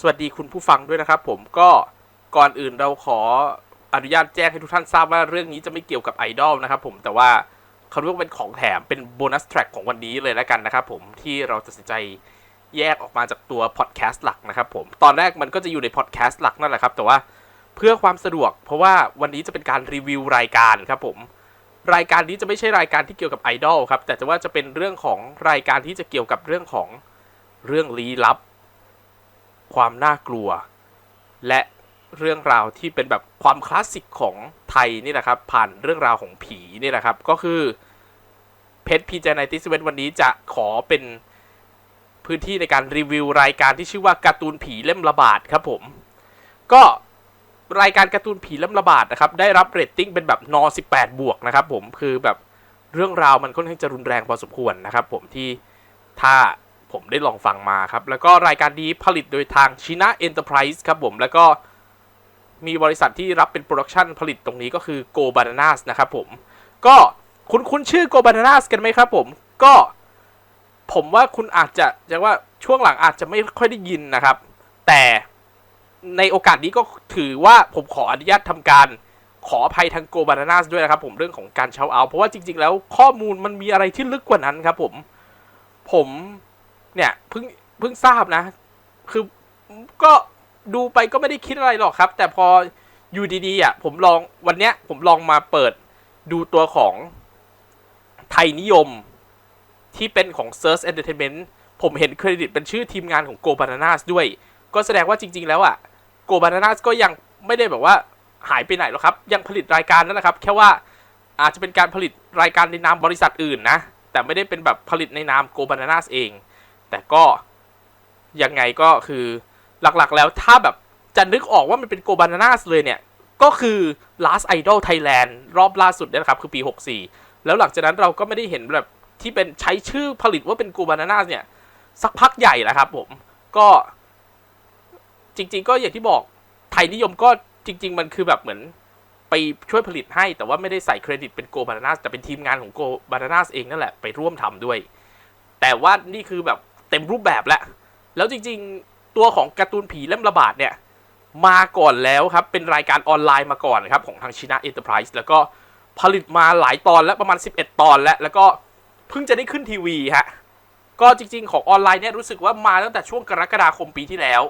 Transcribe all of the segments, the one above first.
สวัสดีคุณผู้ฟังด้วยนะครับ ผมก็ก่อนอื่นเราขออนุญาตแจ้งให้ทุกท่านทราบว่าเรื่องนี้จะไม่เกี่ยวกับไอดอลนะครับผมแต่ว่าเขาเรียกว่าเป็นของแถมเป็นโบนัสแทร็กของวันนี้เลยแล้วกันนะครับผมที่เราตัดสินใจแยกออกมาจากตัวพอดแคสต์หลักนะครับผมตอนแรกมันก็จะอยู่ในพอดแคสต์หลักนั่นแหละครับ แต่ว่าเพื่อความสะดวก เพราะว่าวันนี้จะเป็นการรีวิวรายการครับผมรายการนี้จะไม่ใช่รายการที่เกี่ยวกับไอดอลครับแต่จะว่าจะเป็นเรื่องของรายการที่จะเกี่ยวกับเรื่องของเรื่องลี้ลับ ความน่ากลัว และเรื่องราวที่เป็นแบบความคลาสสิกของไทยนี่แหละครับ ผ่านเรื่องราวของผีนี่แหละครับ ก็คือเพชรพีเจไนติสเวนวันนี้จะขอเป็นพื้นที่ในการรีวิวรายการที่ชื่อว่าการ์ตูนผีเล่มระบาดครับผม ก็รายการการ์ตูนผีเล่มระบาดนะครับ ได้รับเรตติ้งเป็นแบบน18 บวกนะครับผมคือแบบเรื่องราวมันค่อนข้างจะรุนแรงพอสมควรนะครับผมที่ถ้า ผมได้ลองฟังมาครับ แล้วก็รายการนี้ผลิตโดยทางชินะเอ็นเตอร์ไพรส์ครับผมแล้วก็มีบริษัทที่รับเป็นโปรดักชันผลิตตรงนี้ก็คือ Go Bananas นะครับผม ก็คุณคุณชื่อ Go Bananas กันไหมครับผม ก็ผมว่าคุณอาจจะจะว่าช่วงหลังอาจจะไม่ค่อยได้ยินนะครับ แต่ในโอกาสนี้ก็ถือว่าผมขออนุญาตทำการขออภัยทาง Go Bananas ด้วยนะครับผมเรื่องของการเช่าเอา เพราะว่าจริง ๆ แล้วข้อมูลมันมีอะไรที่ลึกกว่านั้นครับผม ผม เนี่ยเพิ่งเพิ่งทราบนะ คือก็ดูไปก็ไม่ได้คิดอะไรหรอกครับ แต่พออยู่ดีๆอะผมลองวันเนี้ย ผมลองมาเปิดดูตัวของไทยนิยมที่เป็นของ Search Entertainment ผมเห็นเครดิตเป็นชื่อทีมงานของ Go Bananas ด้วย ก็แสดงว่าจริง ๆ แล้วอะ Go Bananas ก็ยังไม่ได้แบบว่าหายไปไหนหรอกครับ ยังผลิตรายการนั่นแหละครับ แค่ว่าอาจจะเป็นการผลิตรายการในนามบริษัทอื่นนะ แต่ไม่ได้เป็นแบบผลิตในนาม Go Bananas เอง แต่ก็ยังไงก็คือหลักๆแล้วถ้าแบบจะนึกออกว่ามันเป็นโกบานาน่าเลยเนี่ย ก็คือ Last Idol Thailand รอบล่าสุดเนี่ยนะครับ คือปี 64 แล้วหลังจากนั้นเราก็ไม่ได้เห็นแบบที่เป็นใช้ชื่อผลิตว่าเป็นโกบานาน่าเนี่ย สักพักใหญ่แล้วครับผม ก็จริง ๆ ก็อย่างที่บอกไทยนิยมก็จริง ๆ มันคือแบบเหมือนไปช่วยผลิตให้ แต่ว่าไม่ได้ใส่เครดิตเป็นโกบานาน่าแต่เป็นทีมงานของโกบานาน่าเองนั่นแหละไปร่วมทำด้วย แต่ว่านี่คือแบบ เต็มรูปแบบแล้ว แล้วจริงๆตัวของการ์ตูนผีเล่มระบาดเนี่ย มาก่อนแล้วครับ เป็นรายการออนไลน์มาก่อนครับ ของทางชินะเอ็นเตอร์ไพรส์แล้วก็ผลิตมาหลายตอนแล้วประมาณ 11 ตอนแล้ว แล้วก็เพิ่งจะได้ขึ้นทีวีฮะก็จริงๆ ของออนไลน์เนี่ยรู้สึกว่ามาตั้งแต่ช่วงกรกฎาคมปีที่แล้ว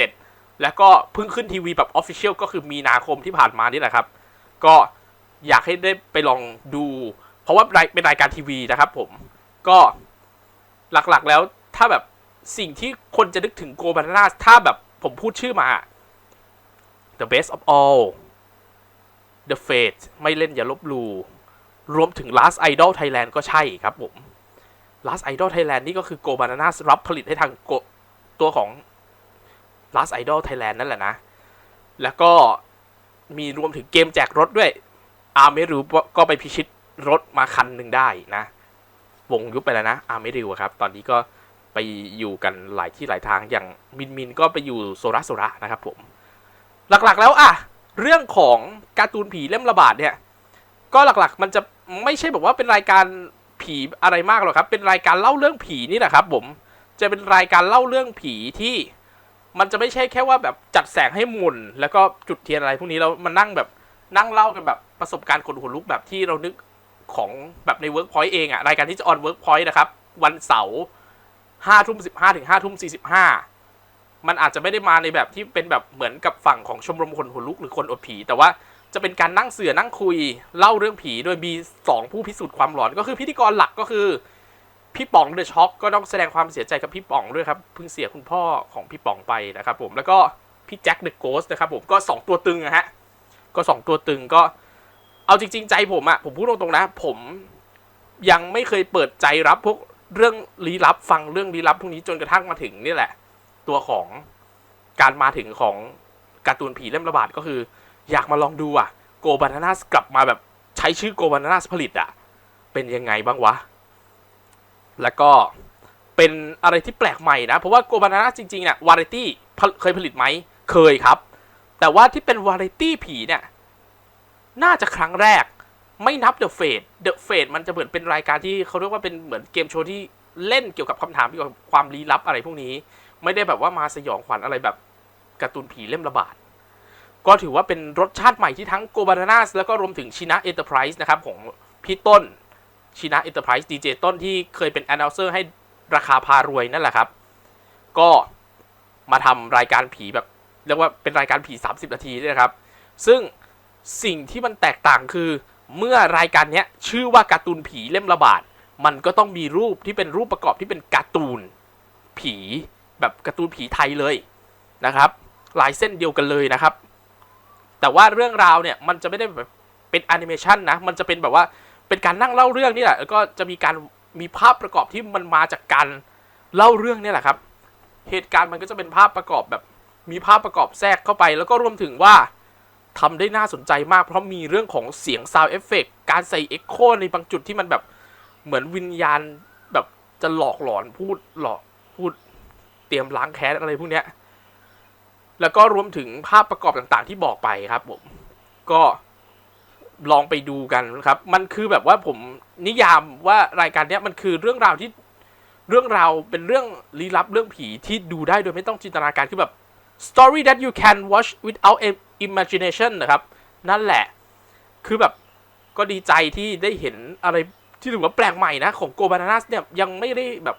67 แล้วก็เพิ่งขึ้นทีวีแบบออฟฟิเชียลก็คือมีนาคมที่ผ่านมานี่แหละครับ ก็อยากให้ได้ไปลองดู เพราะว่าเป็นรายการทีวีนะครับผมก็หลักๆแล้ว ถ้าแบบสิ่งที่คนจะนึกถึงโกบานาถ้าแบบผมพูดชื่อมา The Best of All The Fate ไม่เล่นอย่าลบลูรวมถึง Last Idol Thailand ก็ใช่ครับผม Last Idol Thailand นี่ก็คือ Go Bananas รับผลิตให้ทาง Go ตัวของ Last Idol Thailand นั่นแหละนะ แล้วก็มีรวมถึงเกมแจกรถด้วย อาร์ไม่รู้ก็ไปพิชิตรถมาคันหนึ่งได้นะ วงยุบไปแล้วนะ อาร์ไม่ริวครับ ตอนนี้ก็ ไปอยู่กันหลายที่หลายทางอย่างมินมินก็ไปอยู่โซระโซระนะครับผม หลักๆแล้วอะเรื่องของการ์ตูนผีเล่มระบาดเนี่ย ก็หลักๆมันจะไม่ใช่แบบว่าเป็นรายการผีอะไรมากหรอกครับ เป็นรายการเล่าเรื่องผีนี่แหละครับ ผมจะเป็นรายการเล่าเรื่องผีที่มันจะไม่ใช่แค่ว่าแบบจัดแสงให้หมุนแล้วก็จุดเทียนอะไรพวกนี้แล้วมันนั่งแบบนั่งเล่ากันแบบประสบการณ์ขนหัวลุกแบบที่เรานึกของแบบในเวิร์กพอยต์เองอะรายการที่จะออนเวิร์กพอยต์นะครับ วันเสาร์ ห้าทุ่มสิบห้าถึงห้าทุ่มสี่สิบห้ามันอาจจะไม่ได้มาในแบบที่เป็นแบบเหมือนกับฝั่งของชมรมคนหัวลุกหรือคนอดผี แต่ว่าจะเป็นการนั่งเสือนั่งคุยเล่าเรื่องผีโดยมีสองผู้พิสูจน์ความหลอนก็คือพิธีกรหลักก็คือพี่ป๋องเดอะช็อคก็ต้องแสดงความเสียใจกับพี่ป๋องด้วยครับเพิ่งเสียคุณพ่อของพี่ป๋องไปนะครับผมแล้วก็พี่แจ็คเดอะโกสนะครับผมก็สองตัวตึงนะฮะก็สองตัวตึงก็เอาจริง ๆ ใจผมอะผมพูดตรงๆนะ ผมยังไม่เคยเปิดใจรับพวก เรื่องลี้ลับฟังเรื่องลี้ลับพวกนี้จนกระทั่งมาถึงนี่แหละ ตัวของการมาถึงของการ์ตูนผีเล่มระบาดก็คือ อยากมาลองดูอะโกบานาน่ากลับมาแบบใช้ชื่อโกบานาน่าผลิตอะ เป็นยังไงบ้างวะ แล้วก็เป็นอะไรที่แปลกใหม่นะ เพราะว่าโกบานาน่าจริงๆเนี่ยวาไรตี้เคยผลิตไหมเคยครับ แต่ว่าที่เป็นวาไรตี้ผีเนี่ยน่าจะครั้งแรก ไม่นับ The Fate The Fate มันจะเหมือนเป็นรายการที่เขาเรียกว่าเป็นเหมือนเกมโชว์ที่เล่นเกี่ยวกับคำถามเกี่ยวกับความลี้ลับอะไรพวกนี้ ไม่ได้แบบว่ามาสยองขวัญอะไรแบบการ์ตูนผีเล่มระบาด ก็ถือว่าเป็นรสชาติใหม่ที่ทั้งโกบานานัสแล้วก็รวมถึงชินะเอ็นเตอร์ไพรส์นะครับของพี่ต้นชินะเอ็นเตอร์ไพรส์ดีเจต้นที่เคยเป็นแอนน u เซอร์ให้ราคาพารวยนั่นแหละครับ ก็มาทำรายการผีแบบเรียกว่าเป็นรายการผี 30 นาทีนี่นะครับ ซึ่งสิ่งที่มันแตกต่างคือ เมื่อรายการนี้ชื่อว่าการ์ตูนผีเล่มระบาด มันก็ต้องมีรูปที่เป็นรูปประกอบที่เป็นการ์ตูนผีแบบการ์ตูนผีไทยเลยนะครับ ลายเส้นเดียวกันเลยนะครับ แต่ว่าเรื่องราวเนี่ยมันจะไม่ได้แบบเป็นแอนิเมชันนะ มันจะเป็นแบบว่าเป็นการนั่งเล่าเรื่องนี่แหละ แล้วก็จะมีการมีภาพประกอบที่มันมาจากการเล่าเรื่องนี่แหละครับ เหตุการณ์มันก็จะเป็นภาพประกอบแบบมีภาพประกอบแทรกเข้าไป แล้วก็รวมถึงว่า ทำได้น่าสนใจมาก เพราะมีเรื่องของเสียงซาวเอฟเฟกการใส่เอ็กโคในบางจุดที่มันแบบเหมือนวิญญาณแบบจะหลอกหลอนพูดหลอกพูดเตรียมล้างแค้นอะไรพวกเนี้ย แล้วก็รวมถึงภาพประกอบต่างๆที่บอกไปครับผม ก็ลองไปดูกันครับ มันคือแบบว่าผมนิยามว่ารายการเนี้ยมันคือเรื่องราวที่เรื่องราวเป็นเรื่องลี้ลับเรื่องผีที่ดูได้โดยไม่ต้องจินตนาการคือแบบ story that you can watch without imagination นะครับ นั่นแหละ คือแบบก็ดีใจที่ได้เห็นอะไรที่ถือว่าแปลกใหม่นะ ของโกบานานัสเนี่ย ยังไม่ได้แบบ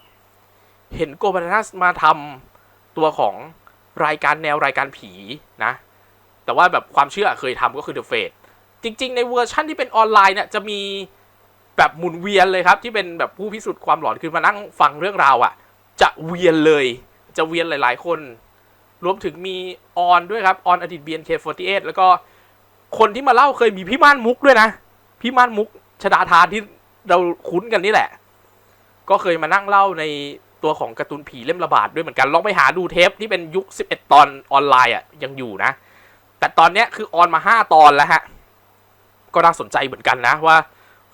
เห็นโกบานานัสมาทำตัวของรายการแนวรายการผีนะ แต่ว่าแบบความเชื่อเคยทำก็คือ The Fate จริง ๆ ในเวอร์ชั่นที่เป็นออนไลน์เนี่ยจะมีแบบหมุนเวียนเลยครับ ที่เป็นแบบผู้พิสูจน์ความหลอนคือมานั่งฟังเรื่องราวอะ่ะ จะเวียนเลย จะเวียนหลาย ๆ คน รวมถึงมีออนด้วยครับออนอดีต BNK48 แล้วก็คนที่มาเล่าเคยมีพี่ม่านมุกด้วยนะ พี่ม่านมุกชดาทานที่เราคุ้นกันนี่แหละ ก็เคยมานั่งเล่าในตัวของการ์ตูนผีเล่มระบาดด้วยเหมือนกัน ลองไปหาดูเทปที่เป็นยุค 11 ตอนออนไลน์อะยังอยู่นะ แต่ตอนนี้คือออนมา 5 ตอนแล้วฮะ ก็น่าสนใจเหมือนกันนะว่า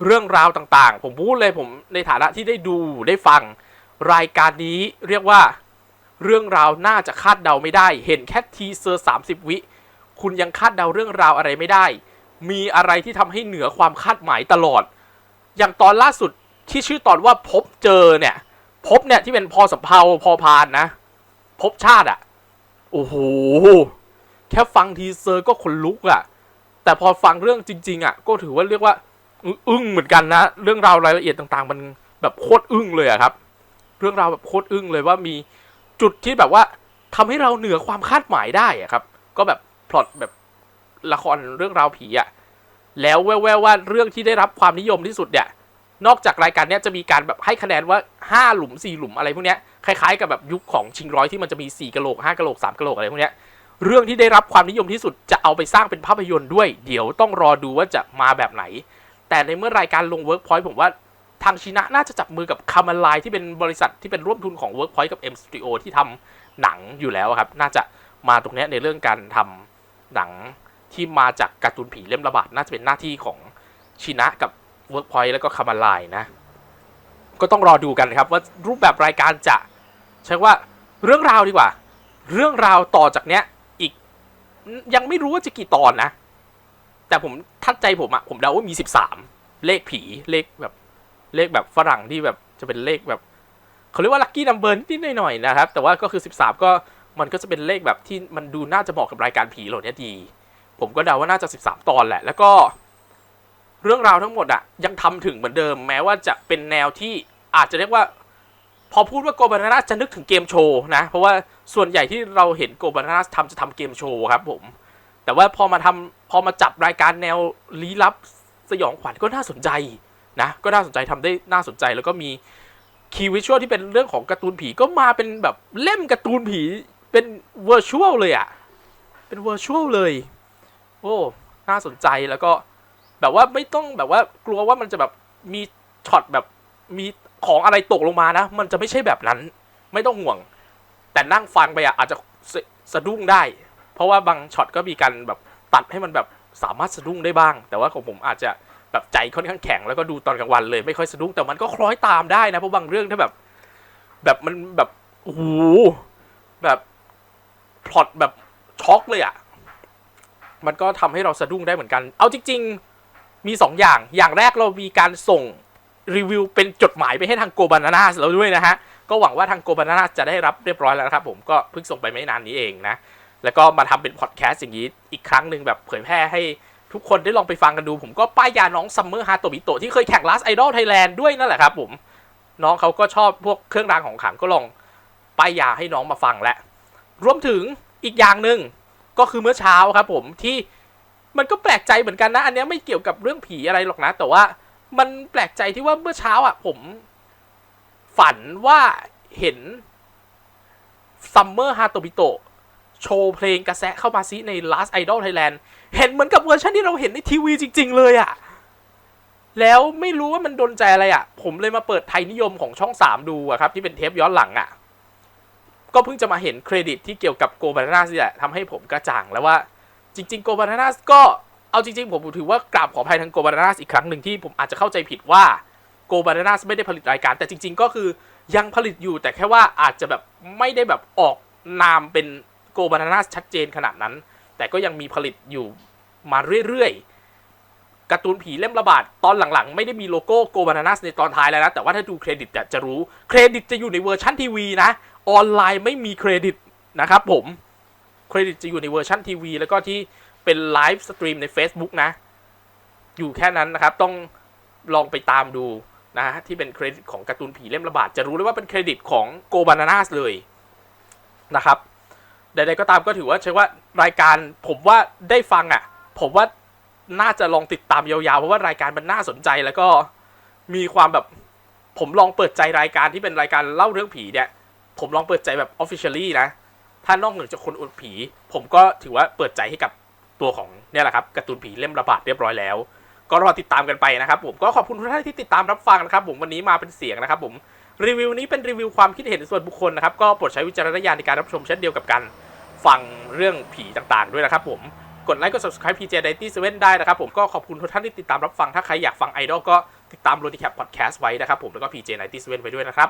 เรื่องราวต่างๆ ผมพูดเลยผมในฐานะที่ได้ดูได้ฟังรายการนี้เรียกว่า เรื่องราวน่าจะคาดเดาไม่ได้ เห็นแค่ทีเซอร์ 30 วิ คุณยังคาดเดาเรื่องราวอะไรไม่ได้ มีอะไรที่ทำให้เหนือความคาดหมายตลอด อย่างตอนล่าสุดที่ชื่อตอนว่าพบเจอเนี่ย พบเนี่ยที่เป็นพอสำเพาพอพานนะ พบชาติอะโอ้โห แค่ฟังทีเซอร์ก็ขนลุกอะแต่พอฟังเรื่องจริง ๆอะก็ถือว่าเรียกว่า อึ้งเหมือนกันนะ เรื่องราวรายละเอียดต่าง ๆ มันแบบโคตรอึ้งเลยอะครับ เรื่องราวแบบโคตรอึ้งเลยว่ามี จุดที่แบบว่าทำให้เราเหนือความคาดหมายได้อะครับ ก็แบบพล็อตแบบละครเรื่องราวผีอะแล้วแววๆว่าเรื่องที่ได้รับความนิยมที่สุดเนี่ยนอกจากรายการเนี้ยจะมีการแบบให้คะแนนว่า 5 หลุม 4 หลุมอะไรพวกเนี้ยคล้ายๆกับแบบยุคของชิงร้อยที่มันจะมี 4กะโหลก5กะโหลก3กะโหลกอะไรพวกเนี้ยเรื่องที่ได้รับความนิยมที่สุดจะเอาไปสร้างเป็นภาพยนตร์ด้วย เดี๋ยวต้องรอดูว่าจะมาแบบไหน แต่ในเมื่อรายการลง Workpoint ผมว่า ทางชินะน่าจะจับมือกับคามาไลที่เป็นบริษัทที่เป็นร่วมทุนของ Workpoint กับ M Studio ที่ทำหนังอยู่แล้วครับ น่าจะมาตรงนี้ในเรื่องการทำหนังที่มาจากการ์ตูนผีเล่มระบาดน่าจะเป็นหน้าที่ของชินะกับ Workpoint แล้วก็คามาไลนะ ก็ต้องรอดูกันครับว่ารูปแบบรายการจะใช้ว่าเรื่องราวดีกว่า เรื่องราวต่อจากเนี้ยอีกยังไม่รู้ว่าจะกี่ตอนนะ แต่ผมทัดใจผมอะผมเดาว่ามี13เลขผีเลขแบบ เลขแบบฝรั่งที่แบบจะเป็นเลขแบบเขาเรียกว่าลัคกี้นัมเบอร์นิดหน่อยๆนะครับ แต่ว่าก็คือ 13 ก็มันก็จะเป็นเลขแบบที่มันดูน่าจะเหมาะกับรายการผีเหล่านี้ดี ผมก็เดาว่าน่าจะ 13 ตอนแหละ แล้วก็เรื่องราวทั้งหมดอะยังทำถึงเหมือนเดิม แม้ว่าจะเป็นแนวที่อาจจะเรียกว่า พอพูดว่าโกบานานัสจะนึกถึงเกมโชว์นะ เพราะว่าส่วนใหญ่ที่เราเห็นโกบานานัสทำจะทำเกมโชว์ครับผมแต่ว่าพอมาทำพอมาจับรายการแนวลี้ลับสยองขวัญก็น่าสนใจ นะก็น่าสนใจทำได้น่าสนใจแล้วก็มีคีย์วิชวลที่เป็นเรื่องของการ์ตูนผีก็มาเป็นแบบเล่มการ์ตูนผีเป็นเวอร์ชวลเลยอะเป็นเวอร์ชวลเลย โอ้น่าสนใจแล้วก็แบบว่าไม่ต้องแบบว่ากลัวว่ามันจะแบบมีช็อตแบบมีของอะไรตกลงมานะ มันจะไม่ใช่แบบนั้น ไม่ต้องห่วง แต่นั่งฟังไปอะอาจจะสสะดุ้งได้ เพราะว่าบางช็อตก็มีการแบบตัดให้มันแบบสามารถสะดุ้งได้บ้าง แต่ว่าของผมอาจจะ แบบใจค่อนข้างแข็งแล้วก็ดูตอนกลางวันเลยไม่ค่อยสะดุ้งแต่มันก็คล้อยตามได้นะเพราะบางเรื่องถ้าแบบ แบบมันแบบโอ้โหแบบพล็อตแบบช็อกเลยอะมันก็ทำให้เราสะดุ้งได้เหมือนกัน เอาจริง ๆ มี 2 อย่าง อย่างแรกเรามีการส่งรีวิวเป็นจดหมายไปให้ทางโกบานานาสเราด้วยนะฮะ ก็หวังว่าทางโกบานานาจะได้รับเรียบร้อยแล้วนะครับผม ก็เพิ่งส่งไปไม่นานนี้เองนะ แล้วก็มาทำเป็นพอดแคสต์อย่างนี้อีกครั้งหนึ่งแบบเผยแพร่ให้ ทุกคนได้ลองไปฟังกันดู ผมก็ป้ายยาน้องซัมเมอร์ฮาโตบิโตที่เคยแข่ง Last Idol Thailand ด้วยนั่นแหละครับผมน้องเขาก็ชอบพวกเครื่องรางของขลังก็ลองป้ายยาให้น้องมาฟังแหละรวมถึงอีกอย่างหนึ่งก็คือเมื่อเช้าครับผมที่มันก็แปลกใจเหมือนกันนะ อันนี้ไม่เกี่ยวกับเรื่องผีอะไรหรอกนะ แต่ว่ามันแปลกใจที่ว่าเมื่อเช้าอะ ผม ฝันว่าเห็นซัมเมอร์ฮาโตบิโต โชว์เพลงกระแสเข้ามาซิใน Last Idol Thailand เห็นเหมือนกับเวอร์ชันที่เราเห็นในทีวีจริง ๆ เลยอะ แล้วไม่รู้ว่ามันโดนใจอะไรอะ ผมเลยมาเปิดไทยนิยมของช่อง 3 ดูอะครับ ที่เป็นเทปย้อนหลังอะ ก็เพิ่งจะมาเห็นเครดิตที่เกี่ยวกับโกบานา s นี่แหละทำให้ผมกระจ่างแล้วว่า จริง ๆ โกบานา s ก็เอาจริง ๆ ผมถือว่ากราบขออภัยทางโกบานา s อีกครั้งหนึ่งที่ผมอาจจะเข้าใจผิดว่าโกบานา s ไม่ได้ผลิตรายการ แต่จริง ๆ ก็คือยังผลิตอยู่แต่แค่ว่าอาจจะแบบไม่ได้แบบออกนามเป็น โกบานา s ชัดเจนขนาดนั้น แต่ก็ยังมีผลิตอยู่มาเรื่อยๆการ์ตูนผีเล่มระบาดตอนหลังๆ ไม่ได้มีโลโก้โกบานา s ในตอนท้ายแล้วนะ แต่ว่าถ้าดูเครดิตจะรู้เครดิตจะอยู่ในเวอร์ชันทีวีนะ ออนไลน์ไม่มีเครดิตนะครับผมเครดิตจะอยู่ในเวอร์ชันทีวีแล้วก็ที่เป็นไลฟ์สตรีมใน Facebook นะ อยู่แค่นั้นนะครับ ต้องลองไปตามดูนะที่เป็นเครดิตของการ์ตูนผีเล่มระบาดจะรู้เลยว่าเป็นเครดิตของโกบานา s เลยนะครับ ใดๆก็ตามก็ถือว่าใช้ว่ารายการผมว่าได้ฟังอะ ผมว่าน่าจะลองติดตามยาวๆ เพราะว่ารายการมันน่าสนใจแล้วก็มีความแบบ ผมลองเปิดใจรายการที่เป็นรายการเล่าเรื่องผีเนี่ย ผมลองเปิดใจแบบ officially นะ ถ้านอกเหนือจากคนอวดผี ผมก็ถือว่าเปิดใจให้กับตัวของเนี่ยแหละครับการ์ตูนผีเล่มระบาดเรียบร้อยแล้ว ก็รอติดตามกันไปนะครับ ผมก็ขอบคุณทุกท่านที่ติดตามรับฟังนะครับ ผมวันนี้มาเป็นเสียงนะครับ ผมรีวิวนี้เป็นรีวิวความคิดเห็นส่วนบุคคลนะครับก็โปรดใช้วิจารณญาณในการรับชมเช่นเดียวกับการ ฟังเรื่องผีต่างๆ ด้วยนะครับผม กดไลค์กด subscribe PJ d i t y 7ได้นะครับผมก็ขอบคุณทุกท่านที่ติดตามรับฟัง ถ้าใครอยากฟังไอดอลก็ติดตาม r o d i c a p Podcast ไว้นะครับผมแล้วก็ PJ d i t y 7ไว้ด้วยนะครับ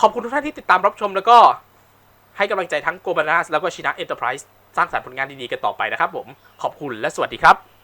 ขอบคุณทุกท่านที่ติดตามรับชมแล้วก็ให้กำลังใจทั้งโกบานาสแล้วก็ชินะเอ็นเตอร์ไพรส์สร้างสรรค์ผลงานดีๆกันต่อไปนะครับผมขอบคุณและสวัสดีครับ